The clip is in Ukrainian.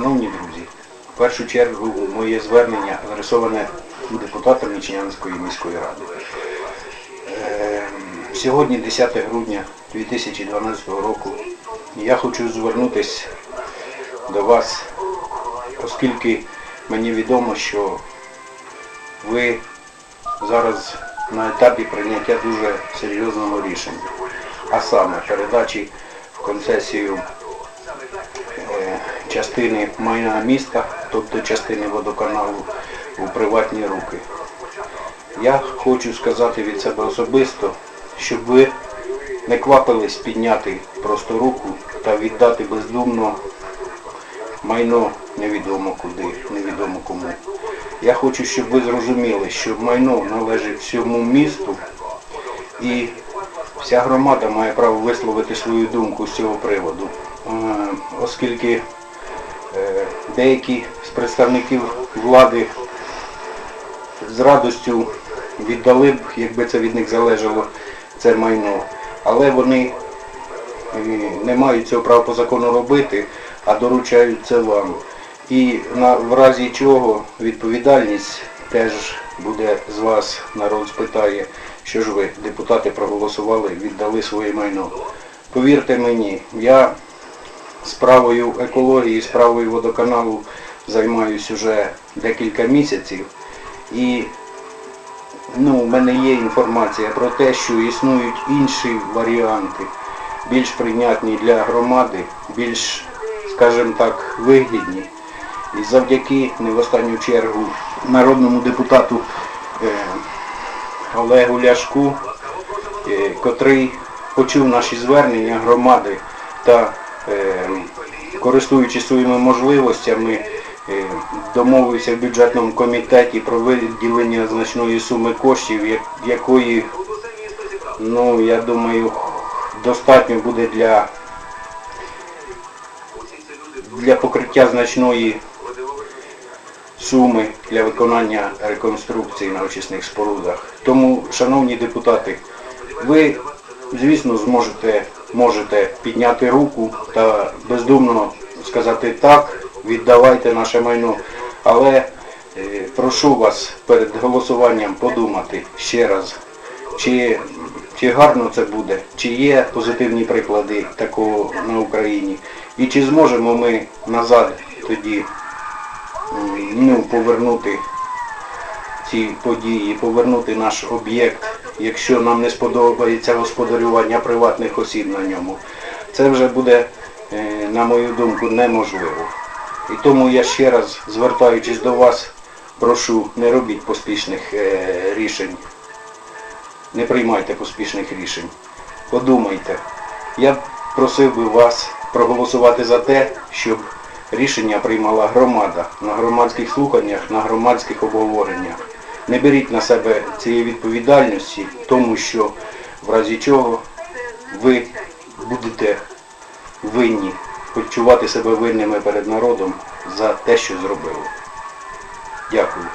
Шановні друзі, в першу чергу моє звернення адресоване депутатам Нічнянської міської ради. Е, Сьогодні 10 грудня 2012 року. Я хочу звернутися до вас, оскільки мені відомо, що ви зараз на етапі прийняття дуже серйозного рішення, а саме передачі в концесію частини майна міста, тобто частини водоканалу у приватні руки. Я хочу сказати від себе особисто, щоб ви не квапились підняти просто руку та віддати бездумно майно невідомо куди, невідомо кому. Я хочу, щоб ви зрозуміли, що майно належить всьому місту і вся громада має право висловити свою думку з цього приводу, Е, оскільки е, деякі з представників влади з радостю віддали б, якби це від них залежало, це майно. Але вони е, не мають цього права по закону робити, а доручають це вам. І в разі чого відповідальність теж буде з вас, народ спитає, що ж ви, депутати проголосували, віддали своє майно. Повірте мені, я справою екології, справою водоканалу займаюсь уже декілька місяців. І ну, у мене є інформація про те, що існують інші варіанти, більш прийнятні для громади, більш, скажімо так, вигідні. І завдяки, не в останню чергу, народному депутату е, Олегу Ляшку, е, котрий почув наші звернення громади та, користуючись своїми можливостями, е, домовився в бюджетному комітеті про виділення значної суми коштів, якої, ну, я думаю, достатньо буде для, для покриття значної суми для виконання реконструкції на очисних спорудах. Тому, шановні депутати, ви, звісно, зможете можете підняти руку та бездумно сказати так, віддавайте наше майно. Але е, прошу вас перед голосуванням подумати ще раз, чи, чи гарно це буде, чи є позитивні приклади такого на Україні, і чи зможемо ми назад тоді ну, повернути ці події, повернути наш об'єкт, якщо нам не сподобається господарювання приватних осіб на ньому. Це вже буде, е, на мою думку, неможливо. І тому я ще раз, звертаючись до вас, прошу, не робіть поспішних е, рішень. Не приймайте поспішних рішень. Подумайте. Я просив би вас проголосувати за те, щоб рішення приймала громада на громадських слуханнях, на громадських обговореннях. Не беріть на себе цієї відповідальності, тому що в разі чого ви будете винні, почувати себе винними перед народом за те, що зробили. Дякую.